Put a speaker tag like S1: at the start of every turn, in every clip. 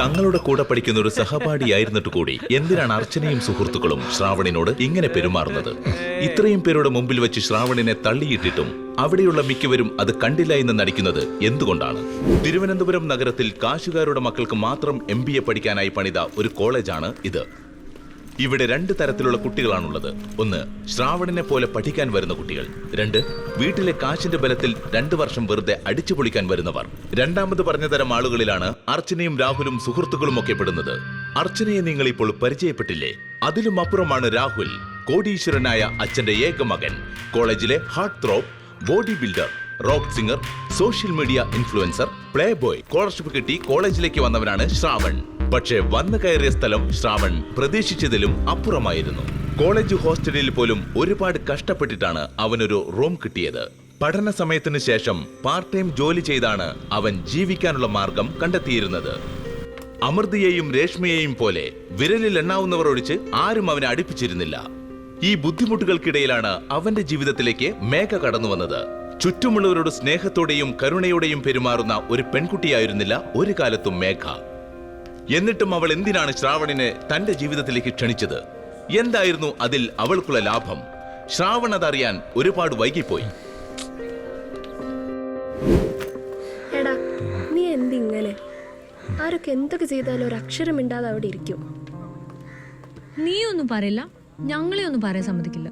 S1: തങ്ങളുടെ കൂടെ പഠിക്കുന്ന ഒരു സഹപാഠിയായിരുന്നിട്ട് കൂടി എന്തിനാണ് അർച്ചനയും സുഹൃത്തുക്കളും ശ്രാവണിനോട് ഇങ്ങനെ പെരുമാറുന്നത്? ഇത്രയും പേരുടെ മുമ്പിൽ വെച്ച് ശ്രാവണിനെ തള്ളിയിട്ടിട്ടും അവിടെയുള്ള മിക്കവരും അത് കണ്ടില്ല എന്ന് നടിക്കുന്നത് എന്തുകൊണ്ടാണ്? തിരുവനന്തപുരം നഗരത്തിൽ കാശുകാരുടെ മക്കൾക്ക് മാത്രം എം പഠിക്കാനായി പണിത ഒരു കോളേജാണ് ഇത്. ഇവിടെ രണ്ട് തരത്തിലുള്ള കുട്ടികളാണുള്ളത്. ഒന്ന് ശ്രാവണനെ പോലെ പഠിക്കാൻ വരുന്ന കുട്ടികൾ. രണ്ട് വീട്ടിലെ കാശിന്റെ ബലത്തിൽ രണ്ടു വർഷം വെറുതെ അടിച്ചു പൊളിക്കാൻ വരുന്നവർ. രണ്ടാമത് പറഞ്ഞ തരം ആളുകളിലാണ് അർച്ചനയും രാഹുലും സുഹൃത്തുക്കളും ഒക്കെ പെടുന്നത്. അർച്ചനയെ നിങ്ങൾ ഇപ്പോൾ പരിചയപ്പെട്ടില്ലേ? അതിലും അപ്പുറമാണ് രാഹുൽ കോടീശ്വരനായ അച്ഛന്റെ ഏക മകൻ. കോളേജിലെ heartthrob bodybuilder rock singer social media influencer playboy scholarship കിട്ടി കോളേജിലേക്ക് വന്നവനാണ് ശ്രാവൺ. പക്ഷേ വന്നു കയറിയ സ്ഥലം ശ്രാവൺ പ്രതീക്ഷിച്ചതിലും അപ്പുറമായിരുന്നു. കോളേജ് ഹോസ്റ്റലിൽ പോലും ഒരുപാട് കഷ്ടപ്പെട്ടിട്ടാണ് അവനൊരു റൂം കിട്ടിയത്. പഠന സമയത്തിന് ശേഷം പാർട്ട് ടൈം ജോലി ചെയ്താണ് അവൻ ജീവിക്കാനുള്ള മാർഗം കണ്ടെത്തിയിരുന്നത്. അമൃതയെയും രേഷ്മയെയും പോലെ വിരലിൽ എണ്ണാവുന്നവർ ഒഴിച്ച് ആരും അവനെ അടുപ്പിച്ചിരുന്നില്ല. ഈ ബുദ്ധിമുട്ടുകൾക്കിടയിലാണ് അവന്റെ ജീവിതത്തിലേക്ക് മേഘ കടന്നു വന്നത്. ചുറ്റുമുള്ളവരോട് സ്നേഹത്തോടെയും കരുണയോടെയും പെരുമാറുന്ന ഒരു പെൺകുട്ടിയായിരുന്നില്ല ഒരു കാലത്തും മേഘ. എന്നിട്ടും അവൾ എന്തിനാണ് ശ്രാവണിനെ തന്റെ ജീവിതത്തിലേക്ക് ക്ഷണിച്ചത്? എന്തായിരുന്നു അതിൽ അവൾക്കുള്ള ലാഭം? ശ്രാവൺ അതറിയാൻ ഒരുപാട് വൈകിപ്പോയി.
S2: എടാ നീ എന്തിങ്ങനെ? ആരൊക്കെ എന്തൊക്കെ ചെയ്താലും ഒരു അക്ഷരം മിണ്ടാതെ അവിടെ ഇരിക്കും.
S3: നീ ഒന്നും പറയില്ല. ഞങ്ങളെ ഒന്നും പറയാൻ സമ്മതിക്കില്ല.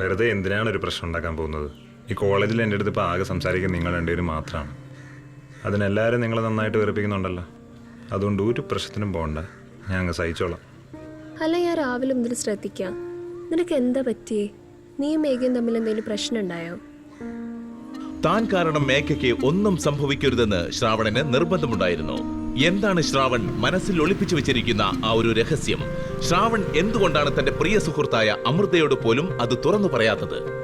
S4: വെറുതെ എന്തിനാണ് ഒരു പ്രശ്നം ഉണ്ടാക്കാൻ പോകുന്നത്? ഈ കോളേജിൽ എന്റെ അടുത്ത് ഇപ്പോൾ ആകെ സംസാരിക്കുന്ന നിങ്ങൾ രണ്ടുപേരും മാത്രമാണ്. അതിനെല്ലാവരും നിങ്ങളെ നന്നായിട്ട് വെറുപ്പിക്കുന്നുണ്ടല്ലോ. അതുകൊണ്ട് ഒരു പ്രശ്നത്തിനും പോകണ്ട ഞാൻ അങ്ങ് സഹിച്ചോളാം.
S2: അല്ല ഞാൻ രാവിലെ മുതൽ ശ്രദ്ധിക്കാം. നിനക്ക് എന്താ പറ്റിയേ? നീയും മേഘയും തമ്മിൽ എന്തെങ്കിലും പ്രശ്നം ഉണ്ടായോ
S1: താൻ കാരണം മേഘയ്ക്ക് ഒന്നും സംഭവിക്കരുതെന്ന് ശ്രാവണന് നിർബന്ധമുണ്ടായിരുന്നു. എന്താണ് ശ്രാവൺ മനസ്സിൽ ഒളിപ്പിച്ചു വെച്ചിരിക്കുന്ന ആ ഒരു രഹസ്യം? ശ്രാവൺ എന്തുകൊണ്ടാണ് തന്റെ പ്രിയ സുഹൃത്തായ അമൃതയോട് പോലും അത് തുറന്നു പറയാത്തത്?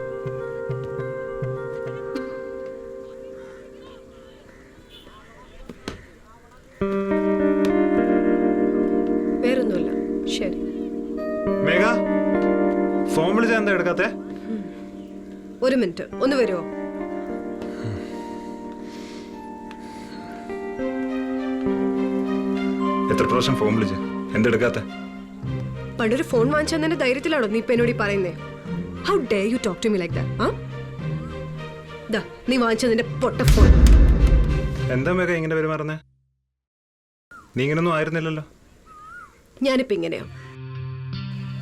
S4: ഫോൺ വിളിച്ചാൽ എന്താ എടുക്കാത്തെ?
S5: ഒരു മിനിറ്റ്. ഒന്ന് വരുമോ
S4: എത്ര പ്രാവശ്യം ഫോൺ വിളിച്ച്? എന്തെടുക്കാത്തെ
S5: പണ്ടൊരു ഫോൺ വാങ്ങിച്ചതിന്റെ ധൈര്യത്തിലാണോ നീ ഇപ്പൊ എന്നോട് പറയുന്നേ? How do you talk to me like that ആ നീ വാങ്ങിച്ചതിന്റെ പൊട്ട ഫോൺ.
S4: എന്താ മേഘ ഇങ്ങനെ പെരുമാറുന്നേ? നീ ഇങ്ങനൊന്നും ആയിരുന്നില്ലല്ലോ.
S5: ഞാനിപ്പോ ഇങ്ങനെയാ.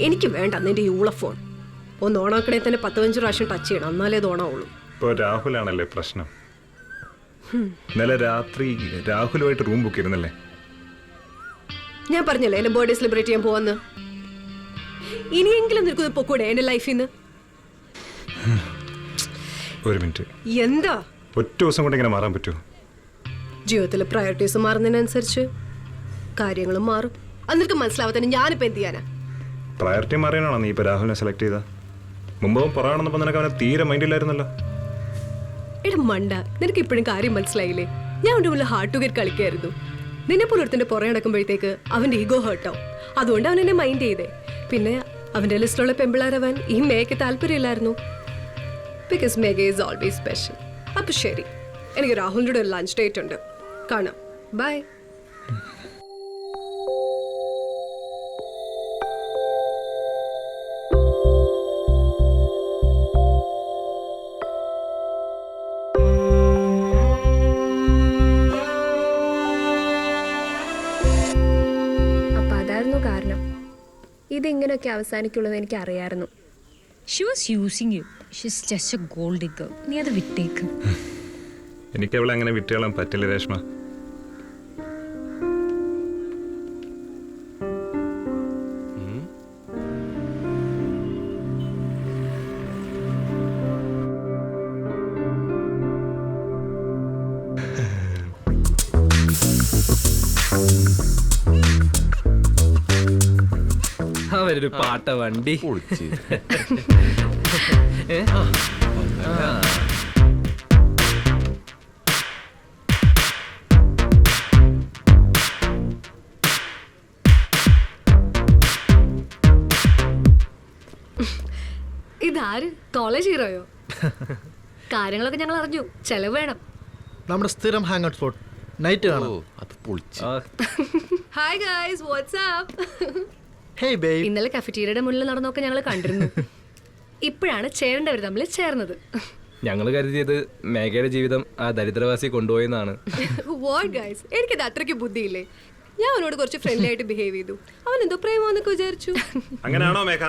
S5: എനിക്ക് വേണ്ട നിന്റെ യൂള ഫോൺ. ഒന്ന് ഓണാക്കണേ തന്നെ പത്ത് പതിനഞ്ച് പ്രാവശ്യം ടച്ച് ചെയ്യണം. എന്നാലേ ഓണാവുള്ളൂ.
S4: ഇപ്പോൾ രാഹുലാണല്ലേ പ്രശ്നം? ഇന്നലെ രാത്രി രാഹുലുമായിട്ട് റൂം ബുക്ക് ചെയ്തിരുന്നല്ലേ?
S5: ഞാൻ പറഞ്ഞല്ലേ എന്റെ ബർത്ത്ഡേ സെലിബ്രേറ്റ് ചെയ്യാൻ പോവാന്ന്? ഇനിയെങ്കിലും നിൽക്കുന്നത് പൊക്കൂടെ എന്റെ ലൈഫിൽ നിന്ന്
S4: ഒരു മിനിറ്റ്
S5: എന്താ?
S4: ഒറ്റ ദിവസം കൊണ്ട് ഇങ്ങനെ മാറാൻ പറ്റുമോ?
S5: ജീവിതത്തിലെ പ്രയോറിറ്റീസ് മാറുന്നതിനനുസരിച്ച് കാര്യങ്ങളും മാറും. അന്നിട്ട് മനസ്സിലാവാത്തതിന് ഞാനിപ്പോൾ ഞാനിപ്പോ എന്ത് ചെയ്യാനാ?
S4: പ്രയോറിറ്റി മാറിയാണോ നീ ഇപ്പോൾ രാഹുലിനെ സെലക്ട് ചെയ്ത മുമ്പും പുറമാണെന്നപ്പോൾ നിനക്ക് അവനെ തീരെ മൈൻഡില്ലായിരുന്നല്ലോ
S5: എടാ മണ്ട നിനക്ക് ഇപ്പോഴും കാര്യം മനസ്സിലായില്ലേ? ഞാൻ അവന്റെ മുന്നിൽ ഹാർട്ട് ടു ഗെറ്റ് കളിക്കായിരുന്നു. നിന്നെ പോലെ ഒരുത്തിന്റെ പുറകെ നടക്കുമ്പോഴത്തേക്ക് അവന്റെ ഈഗോ ഹേർട്ടാവും അതുകൊണ്ട് അവൻ എന്നെ മൈൻഡ് ചെയ്തേ. പിന്നെ അവന്റെ ലിസ്റ്റിലുള്ള പെമ്പിളാരവൻ ഈ മേയ്ക്ക് താല്പര്യമില്ലായിരുന്നു. Because Megha is always special അപ്പൊ ശരി. എനിക്ക് രാഹുലിന്റെ ഒരു ലഞ്ച് ഡേറ്റ് ഉണ്ട്. കാണാം. ബൈ
S2: ഇതിങ്ങനെയൊക്കെ അവസാനിക്കുള്ളൂ എന്ന് എനിക്ക് അറിയാമായിരുന്നു
S3: she was using you she's just a gold digger നീ അത് വിട്ടേക്ക്.
S4: എനിക്ക് അവളെ അങ്ങനെ വിട്ടുകളാൻ പറ്റില്ല രേഷ്മ.
S6: അവരൊരു പാട്ട വണ്ടി.
S7: ഇതാര്? കോളേജ് ഹീറോയോ കാര്യങ്ങളൊക്കെ ഞങ്ങൾ അറിഞ്ഞു. ചെലവ് വേണം.
S8: നമ്മുടെ സ്ഥിരം ഹാങ് ഔട്ട് സ്പോട്ട് നൈറ്റ് കാണാം
S6: അത് പൊളിച്ചു.
S5: ഹായ് ഗായ്സ് വാട്സ്ആപ്പ്
S8: ബേബ്
S5: ഇന്നലെ കഫറ്റീരിയുടെ മുന്നിൽ നടന്നൊക്കെ ഞങ്ങൾ കണ്ടിരുന്നു. ഇപ്പോഴാണ് ചേരേണ്ടവർ തമ്മിൽ ചേർന്നത്.
S6: ഞങ്ങൾ കരുതിയത് മേഘയുടെ ജീവിതം ആ ദരിദ്രവാസി കൊണ്ടുപോയെന്നാണ്.
S5: വാട്ട് ഗൈസ് എനിക്കത് അത്രയ്ക്ക് ബുദ്ധിയില്ലേ? ഞാൻ അവനോട് കുറച്ച് ഫ്രണ്ട്ലി ആയിട്ട് ബിഹേവ് ചെയ്തു. അവൻ എന്തോ പ്രേമാന്നൊക്കെ വിചാരിച്ചു.
S4: അങ്ങനെയാണോ മേഘ?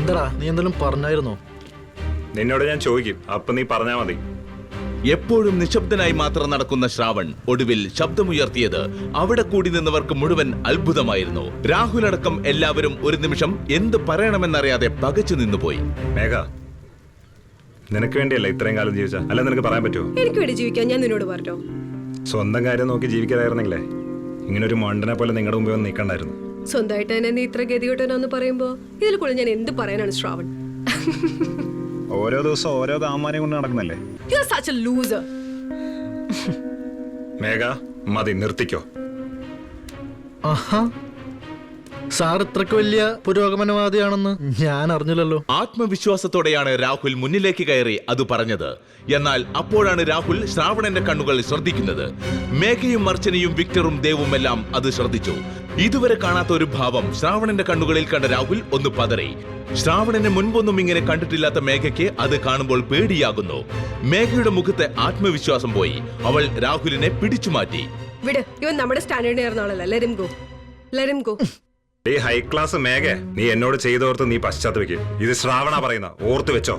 S8: എന്താടാ നീ എന്തെങ്കിലും പറഞ്ഞായിരുന്നോ?
S4: നിന്നോട് ഞാൻ ചോദിക്കും. അപ്പൊ നീ പറഞ്ഞാ മതി.
S1: എപ്പോഴും നിശബ്ദനായി മാത്രം നടക്കുന്ന ശ്രാവൺ ഒടുവിൽ ശബ്ദമുയർത്തിയത് അവിടെ കൂടി നിന്നവർക്ക് മുഴുവൻ അത്ഭുതമായിരുന്നു. രാഹുൽ അടക്കം എല്ലാവരും ഒരു നിമിഷം എന്ത് പറയണമെന്നറിയാതെ പകച്ചു നിന്നുപോയി.
S4: മേഘ നിനക്ക് വേണ്ടിയല്ല ഇത്രയും കാലം ജീവിച്ച? അല്ല നിനക്ക് പറയാൻ പറ്റുമോ?
S5: എനിക്ക് വേണ്ടി ജീവിക്കാൻ ഞാൻ നിന്നോട് പറഞ്ഞോ?
S4: സ്വന്തം കാര്യം നോക്കി ജീവിക്കാതായിരുന്നെങ്കിലേ ഇങ്ങനെ ഒരു മണ്ടനെ പോലെ നിങ്ങളുടെ മുമ്പേ വന്ന് നിൽക്കണ്ടായിരുന്നു.
S5: സ്വന്തമായിട്ട് തന്നെ നീ ഇത്ര ഗതികെട്ടനാന്ന് പറയുമ്പോ ഇതിൽ കൂടുതൽ ഞാൻ എന്ത് പറയാനാണ് ശ്രാവൺ?
S4: ഓരോ ദിവസം ഓരോ കാമാനെ കൊണ്ട് നടക്കുന്നല്ലേ?
S5: You are such a loser
S4: Megha മതി നിർത്തിക്കോ.
S8: ആഹാ. സാർ ഇത്രക്ക് വലിയ പുരോഗമനവാദിയാണെന്ന് ഞാൻ അറിഞ്ഞില്ലല്ലോ.
S1: ആത്മവിശ്വാസത്തോടെയാണ് രാഹുൽ മുന്നിലേക്ക് കയറി അത് പറഞ്ഞത്. എന്നാൽ അപ്പോഴാണ് രാഹുൽ ശ്രാവണന്റെ കണ്ണുകൾ ശ്രദ്ധിക്കുന്നത്. മേഘയും അർച്ചനയും വിക്ടറും ദേവും എല്ലാം അത് ശ്രദ്ധിച്ചു. ഇതുവരെ കാണാത്ത ഒരു ഭാവം ശ്രാവണന്റെ കണ്ണുകളിൽ കണ്ട രാഹുൽ ഒന്ന് പതറി. ശ്രാവണനെ മുൻപൊന്നും ഇങ്ങനെ കണ്ടിട്ടില്ലാത്ത മേഘയ്ക്ക് അത് കാണുമ്പോൾ പേടിയാകുന്നു. മേഘയുടെ മുഖത്തെ ആത്മവിശ്വാസം പോയി. അവൾ രാഹുലിനെ പിടിച്ചു മാറ്റി.
S5: വിട് ഇവൻ നമ്മുടെ സ്റ്റാൻഡേർഡ് നേർന്ന ആളല്ല. Let him go let him go
S4: ഈ ഹൈ ക്ലാസ് മേഘ നീ എന്നോട് ചെയ്തോർത്ത് നീ പശ്ചാത്തപിക്കും. ഇത് ശ്രാവണ പറയുന്ന. ഓർത്തു വെച്ചോ.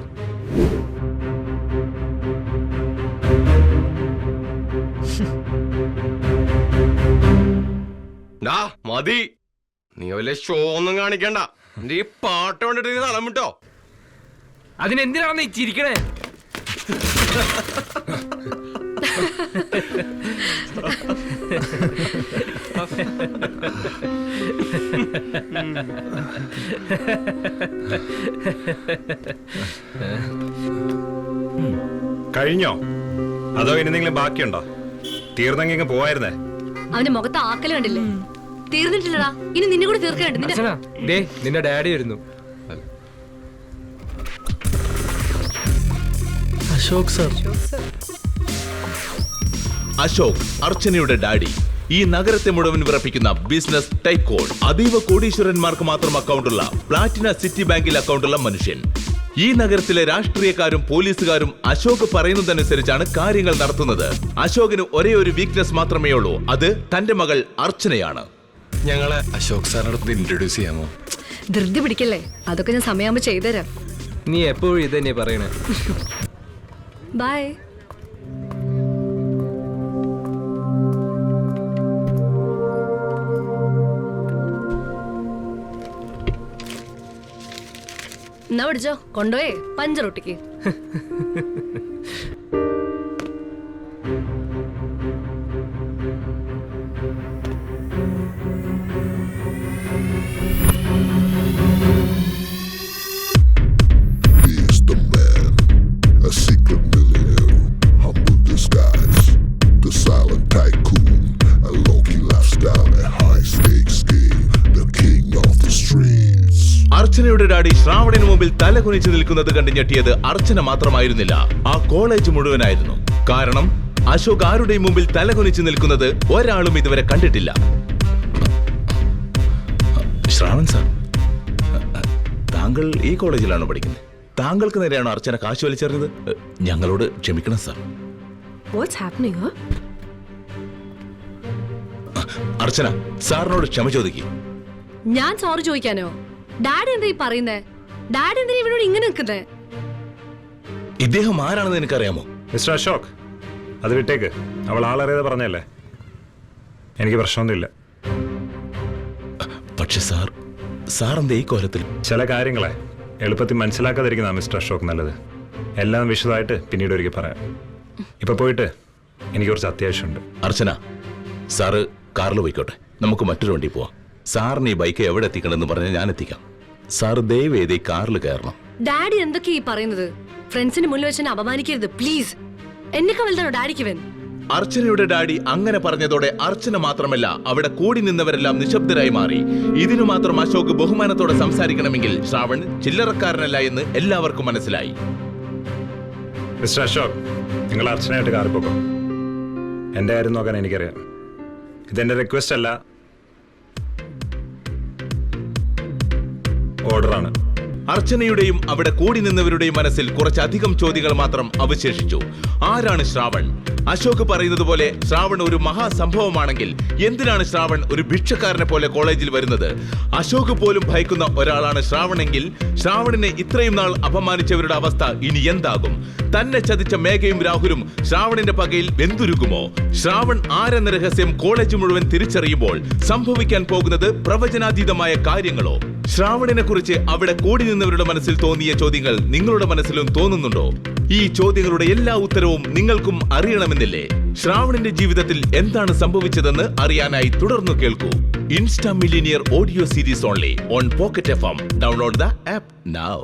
S9: ഡാ മതി. നീ വല്ല ഷോ ഒന്നും കാണിക്കണ്ട. എന്റെ ഈ പാട്ട് കണ്ടിട്ട് നീ തളം വിട്ടോ
S6: അതിനെന്തിനാണ് നീ ചിരിക്കണേ
S4: കഴിഞ്ഞോ? അതോ ഇനി എന്തെങ്കിലും ബാക്കിയുണ്ടോ? തീർന്നെങ്കിൽ പോവായിരുന്നേ.
S7: അവന്റെ മുഖത്ത് ആക്കൽ കണ്ടില്ലേ? തീർന്നിട്ടില്ലടാ. ഇനി നിന്നെ കൂടെ തീർക്കാനുണ്ട് നിന്റെ
S6: അച്ഛനാ. ദേ നിന്റെ ഡാഡി വരുന്നു.
S8: അശോക് സാർ.
S1: അശോക് അർച്ചനയുടെ ഡാഡി ഈ നഗരത്തെ മുഴുവൻ വിറപ്പിക്കുന്ന ബിസിനസ് ടൈക്കോൺ അതീവ കോടീശ്വരന്മാർക്ക് മാത്രം അക്കൗണ്ടുള്ള പ്ലാറ്റിന സിറ്റി ബാങ്കിൽ അക്കൗണ്ടുള്ള മനുഷ്യൻ. ഈ നഗരത്തിലെ രാഷ്ട്രീയക്കാരും പോലീസുകാരും അശോക് പറയുന്നതനുസരിച്ചാണ് കാര്യങ്ങൾ നടത്തുന്നത്. അശോകിന് ഒരേ ഒരു വീക്ക്നെസ് മാത്രമേ ഉള്ളൂ. അത് തന്റെ മകൾ അർച്ചനയാണ്.
S9: ഞങ്ങളെ അശോക് സാറിനടുത്ത് ഇൻട്രൊഡ്യൂസ് ചെയ്യാമോ?
S7: ധൃതി പിടിക്കല്ലേ? അതൊക്കെ ഞാൻ സമയമാകുമ്പോൾ ചെയ്തുതരാം.
S6: നീ എപ്പോഴും ഇത് തന്നെയാ പറയണേ.
S5: ബൈ
S7: എന്നാ പഠിച്ചോ കൊണ്ടുപോയേ. പഞ്ചറൊട്ടിക്ക്.
S1: അർച്ചനയുടെ ഡാഡി ശ്രാവണിന് മുമ്പിൽ തല കുനിച്ചു നിൽക്കുന്നത് കണ്ട് ഞെട്ടിയത് അർച്ചന മാത്രമായിരുന്നില്ല. ആ കോളേജ് മുഴുവനായിരുന്നു. കാരണം അശോക് ആരുടെയും മുമ്പിൽ തല കുനിച്ചു നിൽക്കുന്നത് ഒരാളും ഇതുവരെ കണ്ടിട്ടില്ല. ശ്രാവൺ സാർ താങ്കൾ ഈ കോളേജിലാണോ പഠിക്കുന്നത്? താങ്കൾക്ക് നേരെയാണോ അർച്ചന കാശ് വലിച്ചെറിഞ്ഞത്? ഞങ്ങളോട് ക്ഷമിക്കണം സാർ. അർച്ചന സാറിനോട് ക്ഷമ ചോദിക്കും.
S7: ഞാൻ സോറി ചോദിക്കാനോ? ഡാഡി എന്താ ഈ പറയുന്നേ? ഡാഡി എന്തിനാ ഇവനോട് ഇങ്ങനെ നിൽക്കുന്നേ?
S1: ഇദ്ദേഹം ആരാണെന്ന് എനിക്കറിയാമോ
S4: മിസ്റ്റർ അശോക് അത് വിട്ടേക്ക്. അവൾ ആളറിയാതെ പറഞ്ഞല്ലേ? എനിക്ക് പ്രശ്നമൊന്നുമില്ല.
S1: പക്ഷെ സാർ സാറിന്റെ എന്താ ഈ കോലത്തിൽ?
S4: ചില കാര്യങ്ങളെ എളുപ്പത്തിൽ മനസ്സിലാക്കാതിരിക്കുന്ന മിസ്റ്റർ അശോക് നല്ലത്. എല്ലാം വിശദമായിട്ട് പിന്നീട് ഒരിക്കൽ പറയാം. ഇപ്പൊ പോയിട്ട് എനിക്ക് കുറച്ച് അത്യാവശ്യമുണ്ട്.
S1: അർച്ചന സാറ് കാറിൽ പോയിക്കോട്ടെ. നമുക്ക് മറ്റൊരു വണ്ടി പോവാം. സാറിന് ഈ ബൈക്ക് എവിടെ എത്തിക്കണമെന്ന് പറഞ്ഞാൽ ഞാൻ എത്തിക്കാം. സാറ് ദയവേദി കാറിൽ കയറണം.
S7: ഡാഡി എന്തൊക്കെയാ ഈ പറയുന്നത്? ഫ്രണ്ട്സിന് മുന്നിൽ വെച്ച് എന്നെ അപമാനിക്കരുത് പ്ലീസ്. എന്നെക്കാൾ വലുതാണോ ഡാഡിക്ക് ഇവൻ?
S1: അർച്ചനയുടെ ഡാഡി അങ്ങനെ പറഞ്ഞതോടെ അർച്ചന മാത്രമല്ല അവിടെ കൂടി നിന്നവരെല്ലാം നിശബ്ദരായി മാറി. ഇതിനു മാത്രം അശോക് ബഹുമാനത്തോടെ സംസാരിക്കണമെങ്കിൽ ശ്രാവൺ ചില്ലറക്കാരനല്ല എന്ന് എല്ലാവർക്കും മനസ്സിലായി.
S4: മിസ്റ്റർ അശോക് നിങ്ങൾ അർച്ചനയായിട്ട് കാറി പോക്കോ എന്റെ കാര്യം നോക്കാൻ എനിക്കറിയാം. ഇതെന്റെ റിക്വസ്റ്റ് അല്ല ഓർഡറാണ്
S1: അർച്ചനയുടെയും അവിടെ കൂടി നിന്നവരുടെയും മനസ്സിൽ കുറച്ചധികം ചോദ്യങ്ങൾ മാത്രം അവശേഷിച്ചു. ആരാണ് ശ്രാവൺ? അശോക് പറയുന്നത് പോലെ ശ്രാവൺ ഒരു മഹാസംഭവമാണെങ്കിൽ എന്തിനാണ് ശ്രാവൺ ഒരു ഭിക്ഷക്കാരനെ പോലെ കോളേജിൽ വരുന്നത്? അശോക് പോലും ഭയക്കുന്ന ഒരാളാണ് ശ്രാവണെങ്കിൽ ശ്രാവണിനെ ഇത്രയും നാൾ അപമാനിച്ചവരുടെ അവസ്ഥ ഇനി എന്താകും? തന്നെ ചതിച്ച മേഘയും രാഹുലും ശ്രാവണിന്റെ പകയിൽ വെന്തുരുകുമോ? ശ്രാവൺ ആരെന്ന രഹസ്യം കോളേജ് മുഴുവൻ തിരിച്ചറിയുമ്പോൾ സംഭവിക്കാൻ പോകുന്നത് പ്രവചനാതീതമായ കാര്യങ്ങളോ? ശ്രാവണിനെ കുറിച്ച് അവിടെ കൂടി നിന്നവരുടെ മനസ്സിൽ തോന്നിയ ചോദ്യങ്ങൾ നിങ്ങളുടെ മനസ്സിലും തോന്നുന്നുണ്ടോ? ഈ ചോദ്യങ്ങളുടെ എല്ലാ ഉത്തരവും നിങ്ങൾക്കും അറിയണമെന്നില്ലേ? ശ്രാവണിന്റെ ജീവിതത്തിൽ എന്താണ് സംഭവിച്ചതെന്ന് അറിയാനായി തുടർന്നു കേൾക്കൂ. Insta millionaire audio series only on pocket F download the app now